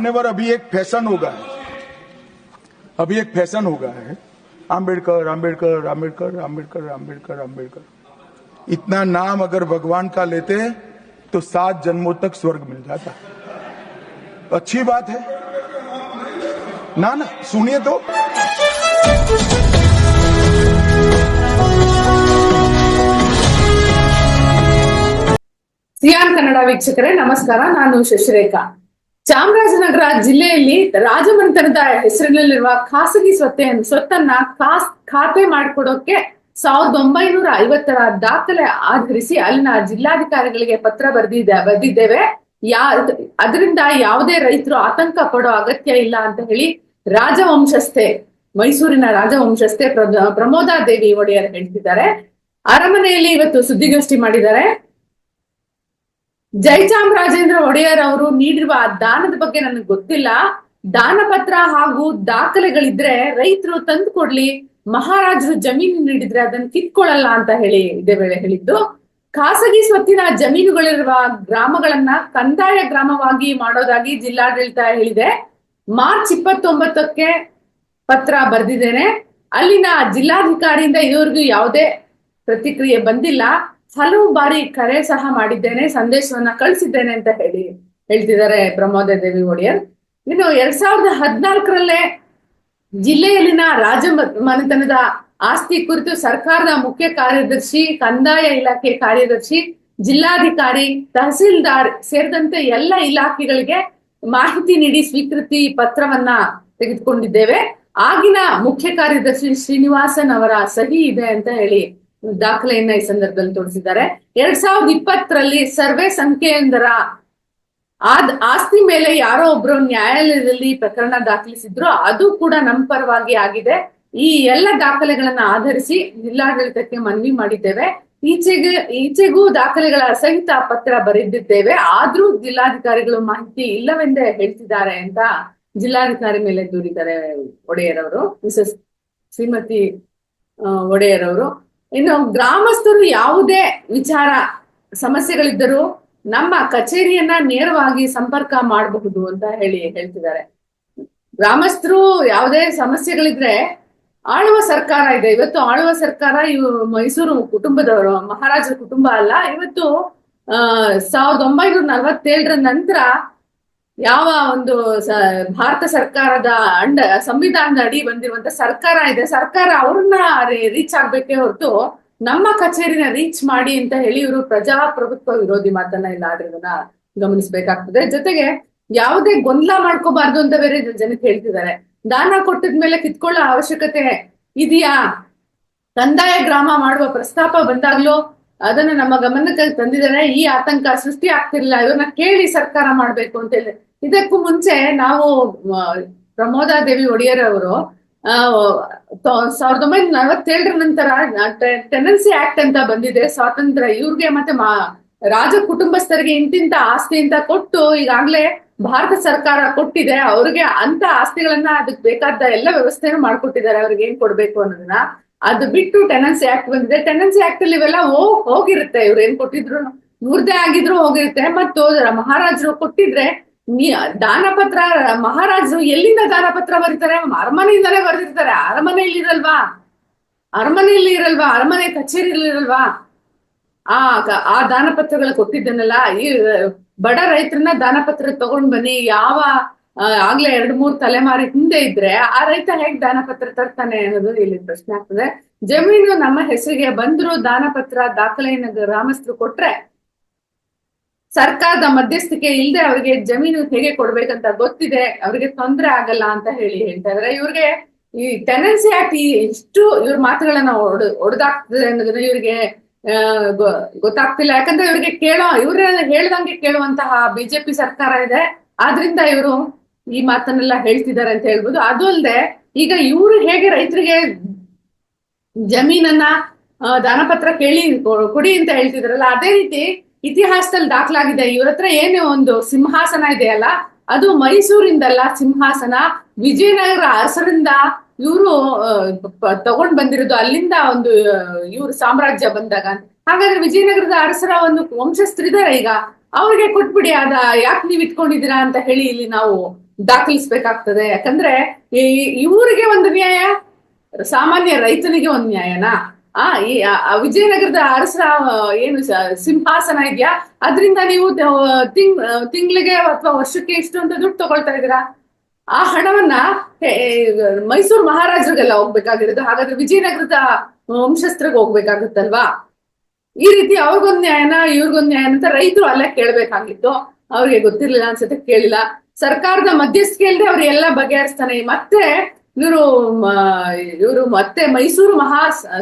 मान्यवर अभी एक फैशन हो गया है अभी एक फैशन हो गया है आम्बेडकर आम्बेडकर आम्बेडकर आम्बेडकर आम्बेडकर आम्बेडकर इतना नाम अगर भगवान का लेते हैं तो सात जन्मों तक स्वर्ग मिल जाता अच्छी बात है ना ना सुनिए तो ಸಿಯಾನ್ ಕನ್ನಡ ವೀಕ್ಷಕರೇ ನಮಸ್ಕಾರ ನಾನು ಶಶಿರೇಖಾ ಚಾಮರಾಜನಗರ ಜಿಲ್ಲೆಯಲ್ಲಿ ರಾಜಮನೆತನದ ಹೆಸರಿನಲ್ಲಿರುವ ಖಾಸಗಿ ಸ್ವತ್ತೆ ಸ್ವತ್ತನ್ನ ಖಾಸ್ ಖಾತೆ ಮಾಡಿಕೊಡೋಕೆ ಸಾವಿರದ ಒಂಬೈನೂರ ಐವತ್ತರ ದಾಖಲೆ ಆಧರಿಸಿ ಅಲ್ಲಿನ ಜಿಲ್ಲಾಧಿಕಾರಿಗಳಿಗೆ ಪತ್ರ ಬರೆದಿದ್ದೆ ಬರೆದಿದ್ದೇವೆ. ಯಾ, ಅದರಿಂದ ಯಾವುದೇ ರೈತರು ಆತಂಕ ಪಡೋ ಅಗತ್ಯ ಇಲ್ಲ ಅಂತ ಹೇಳಿ ರಾಜವಂಶಸ್ಥೆ, ಮೈಸೂರಿನ ರಾಜವಂಶಸ್ಥೆ ಪ್ರ- ಪ್ರಮೋದಾ ದೇವಿ ಒಡೆಯರ್ ಹೇಳ್ತಿದ್ದಾರೆ. ಅರಮನೆಯಲ್ಲಿ ಇವತ್ತು ಸುದ್ದಿಗೋಷ್ಠಿ ಮಾಡಿದ್ದಾರೆ. ಜಯಚಾಮರಾಜೇಂದ್ರ ಒಡೆಯರ್ ಅವರು ನೀಡಿರುವ ದಾನದ ಬಗ್ಗೆ ನನಗೆ ಗೊತ್ತಿಲ್ಲ. ದಾನ ಪತ್ರ ಹಾಗೂ ದಾಖಲೆಗಳಿದ್ರೆ ರೈತರು ತಂದು ಕೊಡ್ಲಿ, ಮಹಾರಾಜರು ಜಮೀನು ನೀಡಿದ್ರೆ ಅದನ್ನ ಕಿತ್ಕೊಳ್ಳಲ್ಲ ಅಂತ ಹೇಳಿ ಇದೇ ವೇಳೆ ಹೇಳಿದ್ದು. ಖಾಸಗಿ ಸ್ವತ್ತಿನ ಜಮೀನುಗಳಿರುವ ಗ್ರಾಮಗಳನ್ನ ಕಂದಾಯ ಗ್ರಾಮವಾಗಿ ಮಾಡೋದಾಗಿ ಜಿಲ್ಲಾಡಳಿತ ಹೇಳಿದೆ. ಮಾರ್ಚ್ ಇಪ್ಪತ್ತೊಂಬತ್ತಕ್ಕೆ ಪತ್ರ ಬರೆದಿದ್ದೇನೆ. ಅಲ್ಲಿನ ಜಿಲ್ಲಾಧಿಕಾರಿಯಿಂದ ಇದುವರೆಗೂ ಯಾವುದೇ ಪ್ರತಿಕ್ರಿಯೆ ಬಂದಿಲ್ಲ. ಹಲವು ಬಾರಿ ಕರೆ ಸಹ ಮಾಡಿದ್ದೇನೆ, ಸಂದೇಶವನ್ನ ಕಳಿಸಿದ್ದೇನೆ ಅಂತ ಹೇಳಿ ಹೇಳ್ತಿದ್ದಾರೆ ಪ್ರಮೋದ ದೇವಿ ಒಡೆಯರ್. ಇನ್ನು ಎರಡ್ ಸಾವಿರದ ಹದಿನಾಲ್ಕರಲ್ಲೇ ಜಿಲ್ಲೆಯಲ್ಲಿನ ರಾಜ ಮನೆತನದ ಆಸ್ತಿ ಕುರಿತು ಸರ್ಕಾರದ ಮುಖ್ಯ ಕಾರ್ಯದರ್ಶಿ, ಕಂದಾಯ ಇಲಾಖೆ ಕಾರ್ಯದರ್ಶಿ, ಜಿಲ್ಲಾಧಿಕಾರಿ, ತಹಸೀಲ್ದಾರ್ ಸೇರಿದಂತೆ ಎಲ್ಲ ಇಲಾಖೆಗಳಿಗೆ ಮಾಹಿತಿ ನೀಡಿ ಸ್ವೀಕೃತಿ ಪತ್ರವನ್ನ ತೆಗೆದುಕೊಂಡಿದ್ದೇವೆ. ಆಗಿನ ಮುಖ್ಯ ಕಾರ್ಯದರ್ಶಿ ಶ್ರೀನಿವಾಸನ್ ಅವರ ಸಹಿ ಇದೆ ಅಂತ ಹೇಳಿ ದಾಖಲೆಯನ್ನ ಈ ಸಂದರ್ಭದಲ್ಲಿ ತೋರಿಸಿದ್ದಾರೆ. ಎರಡ್ ಸಾವಿರದ ಇಪ್ಪತ್ತರಲ್ಲಿ ಸರ್ವೆ ಸಂಖ್ಯೆಯೊಂದರ ಆದ್, ಆಸ್ತಿ ಮೇಲೆ ಯಾರೋ ಒಬ್ರು ನ್ಯಾಯಾಲಯದಲ್ಲಿ ಪ್ರಕರಣ ದಾಖಲಿಸಿದ್ರು, ಅದು ಕೂಡ ನಮ್ಮ ಪರವಾಗಿ ಆಗಿದೆ. ಈ ಎಲ್ಲ ದಾಖಲೆಗಳನ್ನ ಆಧರಿಸಿ ಜಿಲ್ಲಾಡಳಿತಕ್ಕೆ ಮನವಿ ಮಾಡಿದ್ದೇವೆ. ಈಚೆಗೆ, ಈಚೆಗೂ ದಾಖಲೆಗಳ ಸಹಿತ ಪತ್ರ ಬರೆದಿದ್ದೇವೆ. ಆದ್ರೂ ಜಿಲ್ಲಾಧಿಕಾರಿಗಳು ಮಾಹಿತಿ ಇಲ್ಲವೆಂದೇ ಹೇಳ್ತಿದ್ದಾರೆ ಅಂತ ಜಿಲ್ಲಾಧಿಕಾರಿ ಮೇಲೆ ದೂರಿದ್ದಾರೆ ಒಡೆಯರ್ ಅವರು ಮಿಸಸ್ ಶ್ರೀಮತಿ ಒಡೆಯರ್ ಅವರು ಇನ್ನು ಗ್ರಾಮಸ್ಥರು ಯಾವುದೇ ವಿಚಾರ, ಸಮಸ್ಯೆಗಳಿದ್ದರೂ ನಮ್ಮ ಕಚೇರಿಯನ್ನ ನೇರವಾಗಿ ಸಂಪರ್ಕ ಮಾಡಬಹುದು ಅಂತ ಹೇಳಿ ಹೇಳ್ತಿದ್ದಾರೆ. ಗ್ರಾಮಸ್ಥರು ಯಾವುದೇ ಸಮಸ್ಯೆಗಳಿದ್ರೆ ಆಳುವ ಸರ್ಕಾರ ಇದೆ. ಇವತ್ತು ಆಳುವ ಸರ್ಕಾರ ಇವ ಮೈಸೂರು ಕುಟುಂಬದವರು, ಮಹಾರಾಜರ ಕುಟುಂಬ ಅಲ್ಲ. ಇವತ್ತು ಸಾವಿರದ ಒಂಬೈನೂರ ನಲವತ್ತೇಳರ ನಂತರ ಯಾವ ಒಂದು ಭಾರತ ಸರ್ಕಾರದ ಅಂಡ, ಸಂವಿಧಾನದ ಅಡಿ ಬಂದಿರುವಂತ ಸರ್ಕಾರ ಇದೆ. ಸರ್ಕಾರ ಅವ್ರನ್ನ ರೀಚ್ ಆಗ್ಬೇಕೇ ಹೊರತು ನಮ್ಮ ಕಚೇರಿನ ರೀಚ್ ಮಾಡಿ ಅಂತ ಹೇಳಿ ಇವರು ಪ್ರಜಾಪ್ರಭುತ್ವ ವಿರೋಧಿ ಮಾತನ್ನ ಇಲ್ಲ ಆದ್ರೆ ಇದನ್ನ ಗಮನಿಸ್ಬೇಕಾಗ್ತದೆ. ಜೊತೆಗೆ ಯಾವುದೇ ಗೊಂದಲ ಮಾಡ್ಕೋಬಾರ್ದು ಅಂತ ಬೇರೆ ಜನಕ್ಕೆ ಹೇಳ್ತಿದ್ದಾರೆ. ದಾನ ಕೊಟ್ಟಿದ್ಮೇಲೆ ಕಿತ್ಕೊಳ್ಳೋ ಅವಶ್ಯಕತೆ ಇದೆಯಾ? ಕಂದಾಯ ಗ್ರಾಮ ಮಾಡುವ ಪ್ರಸ್ತಾಪ ಬಂದಾಗ್ಲೂ ಅದನ್ನ ನಮ್ಮ ಗಮನಕ್ಕೆ ತಂದಿದ್ದಾರೆ ಈ ಆತಂಕ ಸೃಷ್ಟಿ ಆಗ್ತಿರ್ಲಿಲ್ಲ. ಇವ್ರನ್ನ ಕೇಳಿ ಸರ್ಕಾರ ಮಾಡ್ಬೇಕು ಅಂತ ಹೇಳಿ. ಇದಕ್ಕೂ ಮುಂಚೆ ನಾವು ಪ್ರಮೋದ ದೇವಿ ಒಡೆಯರ್ ಅವರು ಸಾವಿರದ ಒಂಬೈನೂರ ನಲವತ್ತೇಳರ ನಂತರ ಟೆನನ್ಸಿ ಆಕ್ಟ್ ಅಂತ ಬಂದಿದೆ. ಸ್ವಾತಂತ್ರ್ಯ, ಇವ್ರಿಗೆ ಮತ್ತೆ ರಾಜ ಕುಟುಂಬಸ್ಥರಿಗೆ ಇಂತಿಂತ ಆಸ್ತಿ ಅಂತ ಕೊಟ್ಟು ಈಗಾಗ್ಲೇ ಭಾರತ ಸರ್ಕಾರ ಕೊಟ್ಟಿದೆ. ಅವ್ರಿಗೆ ಅಂತ ಆಸ್ತಿಗಳನ್ನ ಅದಕ್ಕೆ ಬೇಕಾದ ಎಲ್ಲ ವ್ಯವಸ್ಥೆನೂ ಮಾಡ್ಕೊಟ್ಟಿದ್ದಾರೆ. ಅವ್ರಿಗೆ ಏನ್ ಕೊಡ್ಬೇಕು ಅನ್ನೋದನ್ನ. ಅದು ಬಿಟ್ಟು ಟೆನೆನ್ಸಿ ಆಕ್ಟ್ ಬಂದಿದೆ. ಟೆನೆನ್ಸಿ ಆಕ್ಟ್ ಅಲ್ಲಿ ಇವೆಲ್ಲ ಹೋಗ್ ಹೋಗಿರುತ್ತೆ. ಇವ್ರು ಏನ್ ಕೊಟ್ಟಿದ್ರು? ಇವ್ರದೇ ಆಗಿದ್ರು ಹೋಗಿರುತ್ತೆ. ಮತ್ತು ಮಹಾರಾಜರು ಕೊಟ್ಟಿದ್ರೆ ದಾನಪತ್ರ ದಾನ ಪತ್ರ ಮಹಾರಾಜರು ಎಲ್ಲಿಂದ ದಾನ ಪತ್ರ ಬರೀತಾರೆ? ಅರಮನೆಯಿಂದಲೇ ಬರೆದಿರ್ತಾರೆ. ಅರಮನೆಯಲ್ಲಿ ಇರಲ್ವಾ? ಅರಮನೆಯಲ್ಲಿ ಇರಲ್ವಾ? ಅರಮನೆ ಕಚೇರಿಯಲ್ಲಿ ಇರಲ್ವಾ? ಆ ಆ ದಾನ ಪತ್ರಗಳು ಕೊಟ್ಟಿದ್ದನ್ನೆಲ್ಲ ಈ, ಬಡ ರೈತರನ್ನ ದಾನ ಪತ್ರ ತಗೊಂಡ್ ಬನ್ನಿ. ಯಾವ ಆಗ್ಲೇ ಎರಡು ಮೂರು ತಲೆಮಾರಿ ಹಿಂದೆ ಇದ್ರೆ ಆ ರೈತ ಹೇಗ್ ದಾನ ಪತ್ರ ತರ್ತಾನೆ ಅನ್ನೋದು ಇಲ್ಲಿ ಪ್ರಶ್ನೆ ಆಗ್ತದೆ. ಜಮೀನು ನಮ್ಮ ಹೆಸರಿಗೆ ಬಂದ್ರು ದಾನ ಪತ್ರ ದಾಖಲೆಯನ್ನು ಗ್ರಾಮಸ್ಥರು ಕೊಟ್ರೆ ಸರ್ಕಾರದ ಮಧ್ಯಸ್ಥಿಕೆ ಇಲ್ಲದೆ ಅವ್ರಿಗೆ ಜಮೀನು ಹೇಗೆ ಕೊಡ್ಬೇಕಂತ ಗೊತ್ತಿದೆ, ಅವ್ರಿಗೆ ತೊಂದರೆ ಆಗಲ್ಲ ಅಂತ ಹೇಳಿ ಹೇಳ್ತಾ ಇದಾರೆ. ಇವ್ರಿಗೆ ಈ ಟೆನೆನ್ಸಿ ಆಕ್ಟ್ ಇಷ್ಟು ಇವ್ರ ಮಾತುಗಳನ್ನ ಒಡ್, ಒಡ್ದಾಗ್ತದೆ ಅನ್ನೋದನ್ನ ಇವ್ರಿಗೆ ಗೊತ್ತಾಗ್ತಿಲ್ಲ. ಯಾಕಂದ್ರೆ ಇವ್ರಿಗೆ ಕೇಳೋ, ಇವ್ರ ಹೇಳ್ದಂಗೆ ಕೇಳುವಂತಹ ಬಿಜೆಪಿ ಸರ್ಕಾರ ಇದೆ. ಆದ್ರಿಂದ ಇವರು ಈ ಮಾತನ್ನೆಲ್ಲ ಹೇಳ್ತಿದ್ದಾರೆ ಅಂತ ಹೇಳ್ಬೋದು. ಅದು ಅಲ್ಲದೆ ಈಗ ಇವರು ಹೇಗೆ ರೈತರಿಗೆ ಜಮೀನನ್ನ ದಾನಪತ್ರ ಕೇಳಿ ಕೊಡಿ ಅಂತ ಹೇಳ್ತಿದ್ರಲ್ಲ, ಅದೇ ರೀತಿ ಇತಿಹಾಸದಲ್ಲಿ ದಾಖಲಾಗಿದೆ. ಇವ್ರ ಹತ್ರ ಏನೇ ಒಂದು ಸಿಂಹಾಸನ ಇದೆಯಲ್ಲ ಅದು ಮೈಸೂರಿಂದಲ್ಲ ಸಿಂಹಾಸನ. ವಿಜಯನಗರ ಅರಸರಿಂದ ಇವರು ತಗೊಂಡ್ ಬಂದಿರೋದು. ಅಲ್ಲಿಂದ ಒಂದು ಇವ್ರ ಸಾಮ್ರಾಜ್ಯ ಬಂದಾಗ. ಹಾಗಾದ್ರೆ ವಿಜಯನಗರದ ಅರಸರ ಒಂದು ವಂಶಸ್ಥರಿದ್ದಾರೆ ಈಗ. ಅವ್ರಿಗೆ ಕೊಟ್ಬಿಡಿ, ಅದ ಯಾಕೆ ನೀವ್ ಇಟ್ಕೊಂಡಿದ್ದೀರಾ ಅಂತ ಹೇಳಿ ಇಲ್ಲಿ ನಾವು ದಾಖಲಿಸ್ಬೇಕಾಗ್ತದೆ ಯಾಕಂದ್ರೆ ಈ- ಇವರಿಗೆ ಒಂದು ನ್ಯಾಯ, ಸಾಮಾನ್ಯ ರೈತನಿಗೆ ಒಂದು ನ್ಯಾಯನಾ? ಆ, ಈ ವಿಜಯನಗರದ ಅರಸರ ಏನು ಸಿಂಹಾಸನ ಇದೆಯಾ? ಅದರಿಂದ ನೀವು ತಿಂಗ್, ತಿಂಗಳಿಗೆ ಅಥವಾ ವರ್ಷಕ್ಕೆ ಇಷ್ಟು ಅಂತ ದುಡ್ಡು ತಗೊಳ್ತಾ ಇದ್ದೀರಾ? ಆ ಹಣವನ್ನ ಮೈಸೂರು ಮಹಾರಾಜರಿಗೆಲ್ಲ ಹೋಗ್ಬೇಕಾಗಿರೋದು. ಹಾಗಾದ್ರೆ ವಿಜಯನಗರದ ವಂಶಸ್ಥರಿಗೆ ಹೋಗ್ಬೇಕಾಗುತ್ತಲ್ವಾ? ಈ ರೀತಿ ಅವ್ರಿಗೊಂದ್ ನ್ಯಾಯನ, ಇವ್ರಿಗೊಂದ್ ನ್ಯಾಯ ಅಂತ ರೈತರು ಅಲ್ಲೇ ಕೇಳ್ಬೇಕಾಗಿತ್ತು. ಅವ್ರಿಗೆ ಗೊತ್ತಿರ್ಲಿಲ್ಲ ಅನ್ಸತ್ತೆ, ಕೇಳಿಲ್ಲ. ಸರ್ಕಾರದ ಮಧ್ಯಸ್ಥಿಕೆ ಇಲ್ಲದೆ ಅವ್ರು ಎಲ್ಲ ಬಗೆಹರಿಸ್ತಾನೆ. ಮತ್ತೆ ಇವರು ಇವರು ಮತ್ತೆ ಮೈಸೂರು ಮಹಾ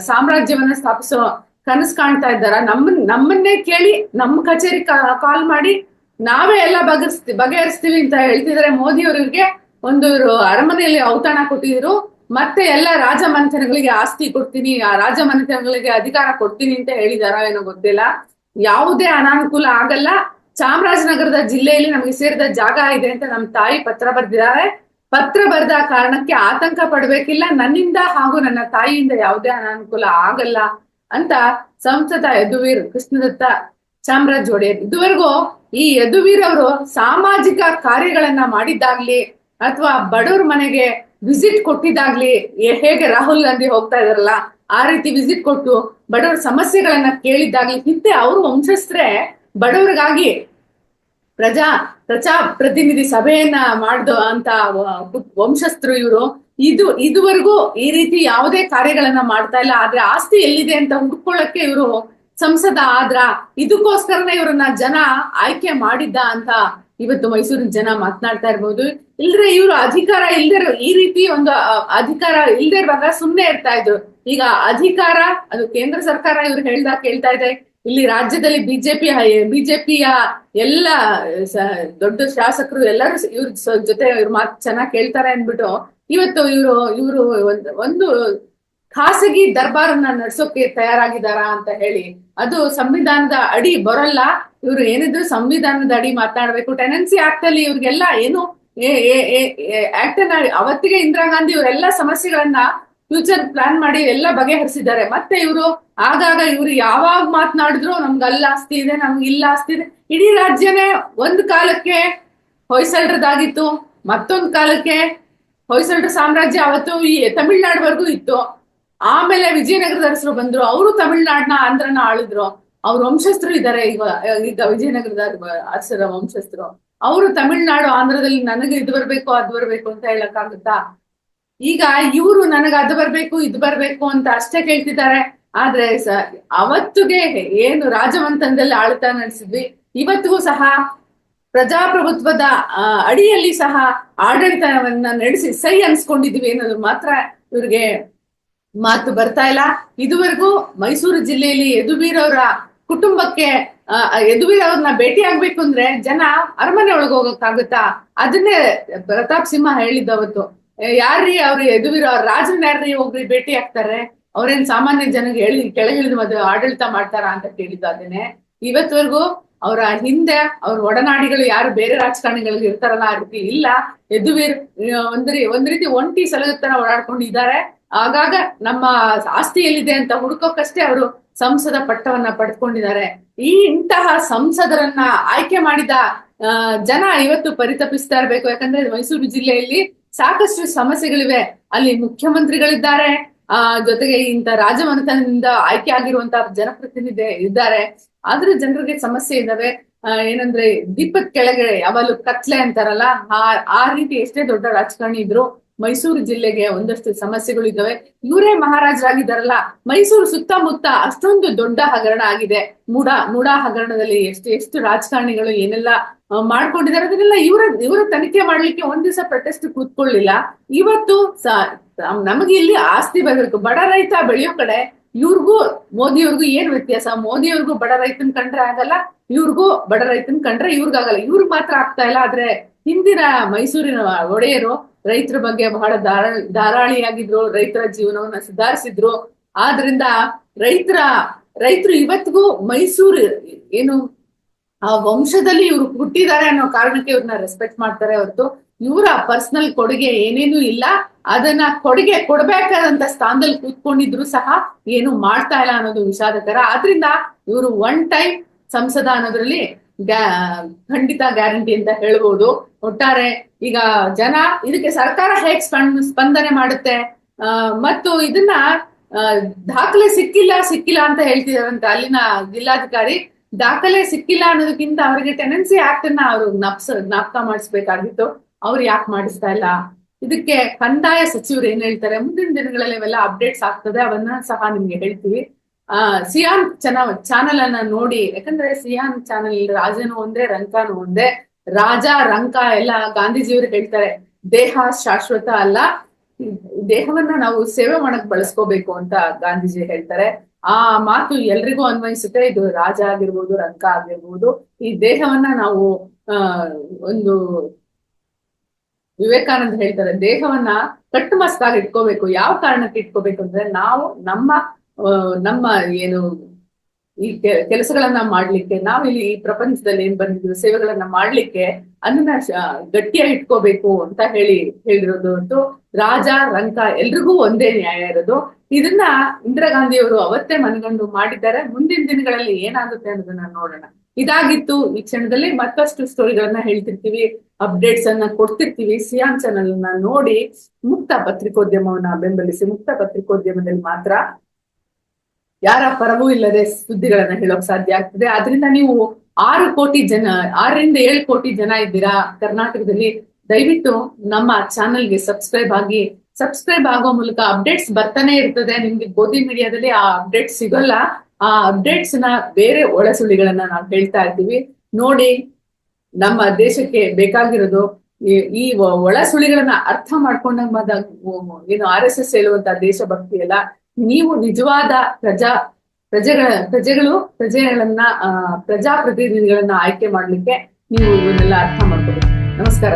ಸಾಮ್ರಾಜ್ಯವನ್ನ ಸ್ಥಾಪಿಸೋ ಕನಸು ಕಾಣ್ತಾ ಇದ್ದಾರ? ನಮ್ಮ ನಮ್ಮನ್ನೇ ಕೇಳಿ ನಮ್ಮ ಕಚೇರಿ ಕಾಲ್ ಮಾಡಿ ನಾವೇ ಎಲ್ಲ ಬಗೆಹರಿಸ್ತೀವಿ ಬಗೆಹರಿಸ್ತೀವಿ ಅಂತ ಹೇಳ್ತಿದ್ರೆ ಮೋದಿ ಅವರಿಗೆ ಒಂದು ಅರಮನೆಯಲ್ಲಿ ಔತಣ ಕೊಟ್ಟಿದ್ರು. ಮತ್ತೆ ಎಲ್ಲ ರಾಜಮನೆತನಗಳಿಗೆ ಆಸ್ತಿ ಕೊಡ್ತೀನಿ, ಆ ರಾಜಮನೆತನಗಳಿಗೆ ಅಧಿಕಾರ ಕೊಡ್ತೀನಿ ಅಂತ ಹೇಳಿದಾರ ಏನೋ ಗೊತ್ತಿಲ್ಲ. ಯಾವುದೇ ಅನಾನುಕೂಲ ಆಗಲ್ಲ. ಚಾಮರಾಜನಗರದ ಜಿಲ್ಲೆಯಲ್ಲಿ ನಮಗೆ ಸೇರಿದ ಜಾಗ ಇದೆ ಅಂತ ನಮ್ಮ ತಾಯಿ ಪತ್ರ ಬರೆದಿದ್ದಾರೆ. ಪತ್ರ ಬರೆದ ಕಾರಣಕ್ಕೆ ಆತಂಕ ಪಡ್ಬೇಕಿಲ್ಲ. ನನ್ನಿಂದ ಹಾಗೂ ನನ್ನ ತಾಯಿಯಿಂದ ಯಾವುದೇ ಅನಾನುಕೂಲ ಆಗಲ್ಲ ಅಂತ ಸಂಸದ ಯದುವೀರ್ ಕೃಷ್ಣದತ್ತ ಚಾಮರಾಜ್ ಒಡೆಯರ್ ಇದುವರೆಗೂ ಈ ಯದುವೀರ್ ಅವರು ಸಾಮಾಜಿಕ ಕಾರ್ಯಗಳನ್ನ ಮಾಡಿದ್ದಾಗ್ಲಿ ಅಥವಾ ಬಡವ್ರ ಮನೆಗೆ ವಿಸಿಟ್ ಕೊಟ್ಟಿದ್ದಾಗ್ಲಿ ಹೇಗೆ ರಾಹುಲ್ ಗಾಂಧಿ ಹೋಗ್ತಾ ಇದಾರಲ್ಲ ಆ ರೀತಿ ವಿಸಿಟ್ ಕೊಟ್ಟು ಬಡವರ ಸಮಸ್ಯೆಗಳನ್ನ ಕೇಳಿದ್ದಾಗ್ಲಿ, ಹಿಂದೆ ಅವರು ವಂಶಸ್ಥರೇ ಬಡವರಿಗಾಗಿ ಪ್ರಜಾ ಪ್ರಜಾ ಪ್ರತಿನಿಧಿ ಸಭೆಯನ್ನ ಮಾಡ್ದು ಅಂತ ವಂಶಸ್ಥರು ಇವರು. ಇದು, ಇದುವರೆಗೂ ಈ ರೀತಿ ಯಾವುದೇ ಕಾರ್ಯಗಳನ್ನ ಮಾಡ್ತಾ ಇಲ್ಲ. ಆದ್ರೆ ಆಸ್ತಿ ಎಲ್ಲಿದೆ ಅಂತ ಹುಡ್ಕೊಳ್ಳಕ್ಕೆ ಇವರು ಸಂಸದ ಆದ್ರ ಇದಕ್ಕೋಸ್ಕರನೇ ಇವ್ರನ್ನ ಜನ ಆಯ್ಕೆ ಮಾಡಿದ್ದ ಅಂತ ಇವತ್ತು ಮೈಸೂರಿನ ಜನ ಮಾತನಾಡ್ತಾ ಇರ್ಬೋದು. ಇಲ್ದ್ರೆ ಇವರು ಅಧಿಕಾರ ಇಲ್ದೇ ಈ ರೀತಿ ಒಂದು ಅಧಿಕಾರ ಇಲ್ದೇ ಇರುವಾಗ ಸುಮ್ನೆ ಇರ್ತಾ ಇದ್ರು. ಈಗ ಅಧಿಕಾರ, ಅದು ಕೇಂದ್ರ ಸರ್ಕಾರ ಇವ್ರು ಹೇಳ್ದಾಗ ಕೇಳ್ತಾ ಇದೆ. ಇಲ್ಲಿ ರಾಜ್ಯದಲ್ಲಿ ಬಿಜೆಪಿ ಬಿಜೆಪಿಯ ಎಲ್ಲ ದೊಡ್ಡ ಶಾಸಕರು ಎಲ್ಲರೂ ಇವ್ರ ಜೊತೆ ಇವ್ರ ಮಾತು ಚೆನ್ನಾಗಿ ಕೇಳ್ತಾರೆ ಅಂದ್ಬಿಟ್ಟು ಇವತ್ತು ಇವರು ಇವರು ಒಂದು ಒಂದು ಖಾಸಗಿ ದರ್ಬಾರನ್ನ ನಡ್ಸೋಕೆ ತಯಾರಾಗಿದ್ದಾರಾ ಅಂತ ಹೇಳಿ ಅದು ಸಂವಿಧಾನದ ಅಡಿ ಬರಲ್ಲ. ಇವ್ರು ಏನಿದ್ರು ಸಂವಿಧಾನದ ಅಡಿ ಮಾತನಾಡ್ಬೇಕು ಟೆನೆನ್ಸಿ ಆಕ್ಟ್ ಅಲ್ಲಿ ಇವ್ರಿಗೆಲ್ಲ ಏನು ಆಕ್ಟ್ ಅನ್ನ ಅವತ್ತಿಗೆ ಇಂದಿರಾ ಗಾಂಧಿ ಇವರೆಲ್ಲ ಸಮಸ್ಯೆಗಳನ್ನ ಫ್ಯೂಚರ್ ಪ್ಲಾನ್ ಮಾಡಿ ಎಲ್ಲ ಬಗೆಹರಿಸಿದ್ದಾರೆ. ಮತ್ತೆ ಇವರು ಆಗಾಗ ಇವರು ಯಾವಾಗ ಮಾತನಾಡಿದ್ರು ನಮ್ಗೆ ಅಲ್ಲ ಆಸ್ತಿ ಇದೆ ನಮ್ಗೆ ಇಲ್ಲ ಆಸ್ತಿ ಇದೆ. ಇಡೀ ರಾಜ್ಯನೇ ಒಂದ್ ಕಾಲಕ್ಕೆ ಹೊಯ್ಸಳರದಾಗಿತ್ತು ಮತ್ತೊಂದ್ ಕಾಲಕ್ಕೆ ಹೊಯ್ಸಳರ ಸಾಮ್ರಾಜ್ಯ ಅವತ್ತು ಈ ತಮಿಳ್ನಾಡ್ವರೆಗೂ ಇತ್ತು. ಆಮೇಲೆ ವಿಜಯನಗರದ ಅರಸರು ಬಂದ್ರು, ಅವರು ತಮಿಳ್ನಾಡ್ನ ಆಂಧ್ರನ ಆಳಿದ್ರು. ಅವ್ರ ವಂಶಸ್ಥರು ಇದ್ದಾರೆ ಈಗ ಈಗ ವಿಜಯನಗರದ ಅರಸರ ವಂಶಸ್ಥರು. ಅವರು ತಮಿಳ್ನಾಡು ಆಂಧ್ರದಲ್ಲಿ ನನಗೆ ಇದು ಬರ್ಬೇಕು, ಅದು ಬರ್ಬೇಕು ಅಂತ ಹೇಳಕ್ಕಾಗುತ್ತಾ? ಈಗ ಇವರು ನನಗ ಅದು ಬರ್ಬೇಕು ಇದು ಬರ್ಬೇಕು ಅಂತ ಅಷ್ಟೇ ಕೇಳ್ತಿದ್ದಾರೆ. ಆದ್ರೆ ಅವತ್ತಿಗೆ ಏನು ರಾಜಮಂತನದಲ್ಲಿ ಆಳ್ತಾ ನಡೆಸಿದ್ವಿ. ಇವತ್ತಿಗೂ ಸಹ ಪ್ರಜಾಪ್ರಭುತ್ವದ ಅಡಿಯಲ್ಲಿ ಸಹ ಆಡಳಿತವನ್ನ ನಡೆಸಿ ಸೈ ಅನ್ಸ್ಕೊಂಡಿದ್ವಿ ಅನ್ನೋದು ಮಾತ್ರ ಇವ್ರಿಗೆ ಮಾತು ಬರ್ತಾ ಇಲ್ಲ. ಇದುವರೆಗೂ ಮೈಸೂರು ಜಿಲ್ಲೆಯಲ್ಲಿ ಯದುವೀರವರ ಕುಟುಂಬಕ್ಕೆ ಯದುವೀರವ್ರನ್ನ ಭೇಟಿ ಆಗ್ಬೇಕು ಅಂದ್ರೆ ಜನ ಅರಮನೆ ಒಳಗೆ ಹೋಗಕ್ಕಾಗುತ್ತಾ? ಅದನ್ನೇ ಪ್ರತಾಪ್ ಸಿಂಹ ಹೇಳಿದ್ದ ಅವತ್ತು. ಏ, ಯಾರ್ರೀ ಅವ್ರು ಯದುವೀರ್ ಅವ್ರ ರಾಜನ ಯಾರ್ರಿ ಹೋಗ್ರಿ ಭೇಟಿ ಆಗ್ತಾರೆ? ಅವ್ರೇನ್ ಸಾಮಾನ್ಯ ಜನಗೆ ಹೇಳಿ ಕೆಳಗಿಳಿದು ಮದುವೆ ಆಡಳಿತ ಮಾಡ್ತಾರ ಅಂತ ಕೇಳಿದ್ದು ಅದನ್ನೇ. ಇವತ್ವರೆಗೂ ಅವರ ಹಿಂದೆ ಅವ್ರ ಒಡನಾಡಿಗಳು ಯಾರು ಬೇರೆ ರಾಜಕಾರಣಿಗಳಿಗೆ ಇರ್ತಾರಲ್ಲ ಆ ರೀತಿ ಇಲ್ಲ. ಯದುವೀರ್ ಆ, ಒಂದ್ ರೀ ಒಂದ್ ರೀತಿ ಒಂಟಿ ಸಲಗತ್ತನ ಓಡಾಡ್ಕೊಂಡಿದ್ದಾರೆ ಆಗಾಗ ನಮ್ಮ ಆಸ್ತಿ ಎಲ್ಲಿದೆ ಅಂತ ಹುಡುಕೋಕಷ್ಟೇ ಅವರು ಸಂಸದ ಪಟ್ಟವನ್ನ ಪಡ್ಕೊಂಡಿದ್ದಾರೆ. ಈ ಇಂತಹ ಸಂಸದರನ್ನ ಆಯ್ಕೆ ಮಾಡಿದ ಜನ ಇವತ್ತು ಪರಿತಪಿಸ್ತಾ ಇರ್ಬೇಕು. ಯಾಕಂದ್ರೆ ಮೈಸೂರು ಜಿಲ್ಲೆಯಲ್ಲಿ ಸಾಕಷ್ಟು ಸಮಸ್ಯೆಗಳಿವೆ. ಅಲ್ಲಿ ಮುಖ್ಯಮಂತ್ರಿಗಳಿದ್ದಾರೆ. ಆ, ಜೊತೆಗೆ ಇಂತ ರಾಜಮನೆತನದಿಂದ ಆಯ್ಕೆ ಆಗಿರುವಂತಹ ಜನಪ್ರತಿನಿಧಿ ಇದ್ದಾರೆ. ಆದ್ರೆ ಜನರಿಗೆ ಸಮಸ್ಯೆ ಇದಾವೆ. ಏನಂದ್ರೆ ದೀಪದ ಕೆಳಗೆ ಯಾವಾಗಲೂ ಕತ್ಲೆ ಅಂತಾರಲ್ಲ, ಆ ಆ ರೀತಿ ಎಷ್ಟೇ ದೊಡ್ಡ ರಾಜಕಾರಣಿ ಇದ್ರು ಮೈಸೂರು ಜಿಲ್ಲೆಗೆ ಒಂದಷ್ಟು ಸಮಸ್ಯೆಗಳು ಇದ್ದಾವೆ. ಇವರೇ ಮಹಾರಾಜರಾಗಿದ್ದಾರಲ್ಲ. ಮೈಸೂರು ಸುತ್ತಮುತ್ತ ಅಷ್ಟೊಂದು ದೊಡ್ಡ ಹಗರಣ ಆಗಿದೆ. ಮೂಡ ಮೂಡ ಹಗರಣದಲ್ಲಿ ಎಷ್ಟು ಎಷ್ಟು ರಾಜಕಾರಣಿಗಳು ಏನೆಲ್ಲ ಮಾಡ್ಕೊಂಡಿದ್ದಾರೆ ಅದನ್ನೆಲ್ಲ ಇವರ ಇವರ ತನಿಖೆ ಮಾಡ್ಲಿಕ್ಕೆ ಒಂದ್ ದಿವಸ ಪ್ರೊಟೆಸ್ಟ್ ಕೂತ್ಕೊಳ್ಳಿಲ್ಲ. ಇವತ್ತು ನಮಗೆ ಇಲ್ಲಿ ಆಸ್ತಿ ಬರಬೇಕು ಬಡ ರೈತ ಬೆಳೆಯೋ ಕಡೆ ಇವ್ರಿಗೂ ಮೋದಿಯವ್ರಿಗೂ ಏನ್ ವ್ಯತ್ಯಾಸ? ಮೋದಿಯವ್ರಿಗೂ ಬಡ ರೈತನ್ ಕಂಡ್ರೆ ಆಗಲ್ಲ, ಇವ್ರಿಗೂ ಬಡ ರೈತನ್ ಕಂಡ್ರೆ ಇವ್ರಿಗಾಗಲ್ಲ. ಇವ್ರಿಗೆ ಮಾತ್ರ ಆಗ್ತಾ ಇಲ್ಲ, ಆದ್ರೆ ಹಿಂದಿನ ಮೈಸೂರಿನ ಒಡೆಯರು ರೈತರ ಬಗ್ಗೆ ಬಹಳ ಧಾರ, ಧಾರಾಳಿಯಾಗಿದ್ರು, ರೈತರ ಜೀವನವನ್ನ ಸುಧಾರಿಸಿದ್ರು. ಆದ್ರಿಂದ ರೈತರ, ರೈತರು ಇವತ್ತಿಗೂ ಮೈಸೂರು ಏನು ಆ ವಂಶದಲ್ಲಿ ಇವ್ರು ಹುಟ್ಟಿದ್ದಾರೆ ಅನ್ನೋ ಕಾರಣಕ್ಕೆ ಇವ್ರನ್ನ ರೆಸ್ಪೆಕ್ಟ್ ಮಾಡ್ತಾರೆ ಹೊರತು ಇವರ ಪರ್ಸನಲ್ ಕೊಡುಗೆ ಏನೇನು ಇಲ್ಲ. ಅದನ್ನ ಕೊಡುಗೆ ಕೊಡ್ಬೇಕಾದಂತ ಸ್ಥಾನದಲ್ಲಿ ಕೂತ್ಕೊಂಡಿದ್ರು ಸಹ ಏನು ಮಾಡ್ತಾ ಇಲ್ಲ ಅನ್ನೋದು ವಿಷಾದಕರ. ಆದ್ರಿಂದ ಇವರು ಒನ್ ಟೈಮ್ ಸಂಸದ ಅನ್ನೋದ್ರಲ್ಲಿ ಖಂಡಿತ ಗ್ಯಾರಂಟಿ ಅಂತ ಹೇಳ್ಬೋದು. ಒಟ್ಟಾರೆ ಈಗ ಜನ ಇದಕ್ಕೆ ಸರ್ಕಾರ ಹೇಗ್ ಸ್ಪಂದ, ಸ್ಪಂದನೆ ಮಾಡುತ್ತೆ? ಮತ್ತು ಇದನ್ನ ದಾಖಲೆ ಸಿಕ್ಕಿಲ್ಲ ಸಿಕ್ಕಿಲ್ಲ ಅಂತ ಹೇಳ್ತಿದಾರಂತೆ ಅಲ್ಲಿನ ಜಿಲ್ಲಾಧಿಕಾರಿ. ದಾಖಲೆ ಸಿಕ್ಕಿಲ್ಲ ಅನ್ನೋದಕ್ಕಿಂತ ಅವರಿಗೆ ಟೆನೆನ್ಸಿ ಆಕ್ಟ್ ಅನ್ನ ಅವರು ಜ್ಞಾಪಿಸ, ಜ್ಞಾಪಕ ಮಾಡಿಸ್ಬೇಕಾಗಿತ್ತು. ಅವ್ರು ಯಾಕೆ ಮಾಡಿಸ್ತಾ ಇಲ್ಲ? ಇದಕ್ಕೆ ಕಂದಾಯ ಸಚಿವರು ಏನ್ ಹೇಳ್ತಾರೆ? ಮುಂದಿನ ದಿನಗಳಲ್ಲಿ ಅವೆಲ್ಲ ಅಪ್ಡೇಟ್ಸ್ ಆಗ್ತದೆ. ಅವನ್ನ ಸಹ ನಿಮ್ಗೆ ಹೇಳ್ತೀವಿ. ಆ, ಸಿಯಾನ್ ಚೆನ್ನ ಚಾನಲ್ ಅನ್ನ ನೋಡಿ. ಯಾಕಂದ್ರೆ ಸಿಯಾನ್ ಚಾನಲ್ ರಾಜನು ಒಂದೇ, ರಂಕಾನು ಒಂದೇ. ರಾಜ, ರಂಕ ಎಲ್ಲ ಗಾಂಧೀಜಿಯವರು ಹೇಳ್ತಾರೆ. ದೇಹ ಶಾಶ್ವತ ಅಲ್ಲ. ದೇಹವನ್ನ ನಾವು ಸೇವೆ ಮಾಡಕ್ ಬಳಸ್ಕೋಬೇಕು ಅಂತ ಗಾಂಧೀಜಿ ಹೇಳ್ತಾರೆ. ಆ ಮಾತು ಎಲ್ರಿಗೂ ಅನ್ವಯಿಸುತ್ತೆ. ಇದು ರಾಜ ಆಗಿರ್ಬೋದು, ರಂಕ ಆಗಿರ್ಬೋದು. ಈ ದೇಹವನ್ನ ನಾವು ಒಂದು ವಿವೇಕಾನಂದ ಹೇಳ್ತಾರೆ, ದೇಹವನ್ನ ಕಟ್ಟುಮಸ್ತಾಗಿ ಇಟ್ಕೋಬೇಕು. ಯಾವ ಕಾರಣಕ್ಕೆ ಇಟ್ಕೋಬೇಕು ಅಂದ್ರೆ ನಾವು ನಮ್ಮ ನಮ್ಮ ಏನು ಈ ಕೆಲಸಗಳನ್ನ ಮಾಡ್ಲಿಕ್ಕೆ, ನಾವಿಲ್ಲಿ ಈ ಪ್ರಪಂಚದಲ್ಲಿ ಏನ್ ಬಂದಿದ್ರು ಸೇವೆಗಳನ್ನ ಮಾಡ್ಲಿಕ್ಕೆ ಅದನ್ನ ಗಟ್ಟಿಯಾಗಿ ಇಟ್ಕೋಬೇಕು ಅಂತ ಹೇಳಿ ಹೇಳಿರೋದು ಅಂತ ರಾಜ, ರಂಕ ಎಲ್ರಿಗೂ ಒಂದೇ ನ್ಯಾಯ ಇರೋದು. ಇದನ್ನ ಇಂದಿರಾ ಗಾಂಧಿಯವರು ಅವತ್ತೇ ಮನಗಂಡು ಮಾಡಿದ್ದಾರೆ. ಮುಂದಿನ ದಿನಗಳಲ್ಲಿ ಏನಾಗುತ್ತೆ ಅನ್ನೋದನ್ನ ನೋಡೋಣ. ಇದಾಗಿತ್ತು, ಈ ಕ್ಷಣದಲ್ಲಿ ಮತ್ತಷ್ಟು ಸ್ಟೋರಿಗಳನ್ನ ಹೇಳ್ತಿರ್ತೀವಿ, ಅಪ್ಡೇಟ್ಸ್ ಅನ್ನ ಕೊಡ್ತಿರ್ತೀವಿ. ಸಿಯಾನ್ ಚಾನಲ್ ನೋಡಿ ಮುಕ್ತ ಪತ್ರಿಕೋದ್ಯಮವನ್ನ ಬೆಂಬಲಿಸಿ, ಮುಕ್ತ ಪತ್ರಿಕೋದ್ಯಮದಲ್ಲಿ ಮಾತ್ರ ಯಾರ ಪರವೂ ಇಲ್ಲದೆ ಸುದ್ದಿಗಳನ್ನ ಹೇಳೋಕ್ ಸಾಧ್ಯ ಆಗ್ತದೆ. ಆದ್ರಿಂದ ನೀವು ಆರು ಕೋಟಿ ಜನ, ಆರರಿಂದ ಏಳು ಕೋಟಿ ಜನ ಇದ್ದೀರಾ ಕರ್ನಾಟಕದಲ್ಲಿ, ದಯವಿಟ್ಟು ನಮ್ಮ ಚಾನೆಲ್ಗೆ ಸಬ್ಸ್ಕ್ರೈಬ್ ಆಗಿ, ಸಬ್ಸ್ಕ್ರೈಬ್ ಆಗೋ ಮೂಲಕ ಅಪ್ಡೇಟ್ಸ್ ಬರ್ತಾನೆ ಇರ್ತದೆ. ನಿಮ್ಗೆ ಗೋಧಿ ಮೀಡಿಯಾದಲ್ಲಿ ಆ ಅಪ್ಡೇಟ್ ಸಿಗೋಲ್ಲ. ಆ ಅಪ್ಡೇಟ್ಸ್ನ ಬೇರೆ ಒಳಸುಳಿಗಳನ್ನ ನಾವು ಹೇಳ್ತಾ ಇರ್ತೀವಿ ನೋಡಿ, ನಮ್ಮ ದೇಶಕ್ಕೆ ಬೇಕಾಗಿರೋದು ಈ- ಒಳಸುಳಿಗಳನ್ನ ಅರ್ಥ ಮಾಡ್ಕೊಂಡಾಗ ಏನು ಆರ್ ಎಸ್ ಎಸ್ ಹೇಳುವಂತ ದೇಶಭಕ್ತಿ ಅಲ್ಲ. ನೀವು ನಿಜವಾದ ಪ್ರಜಾ ಪ್ರಜೆಗಳ ಪ್ರಜೆಗಳು ಪ್ರಜೆಗಳನ್ನ ಪ್ರಜಾಪ್ರತಿನಿಧಿಗಳನ್ನ ಆಯ್ಕೆ ಮಾಡ್ಲಿಕ್ಕೆ ನೀವು ಇವನ್ನೆಲ್ಲ ಅರ್ಥ ಮಾಡ್ಕೋಬೇಕು ನಮಸ್ಕಾರ.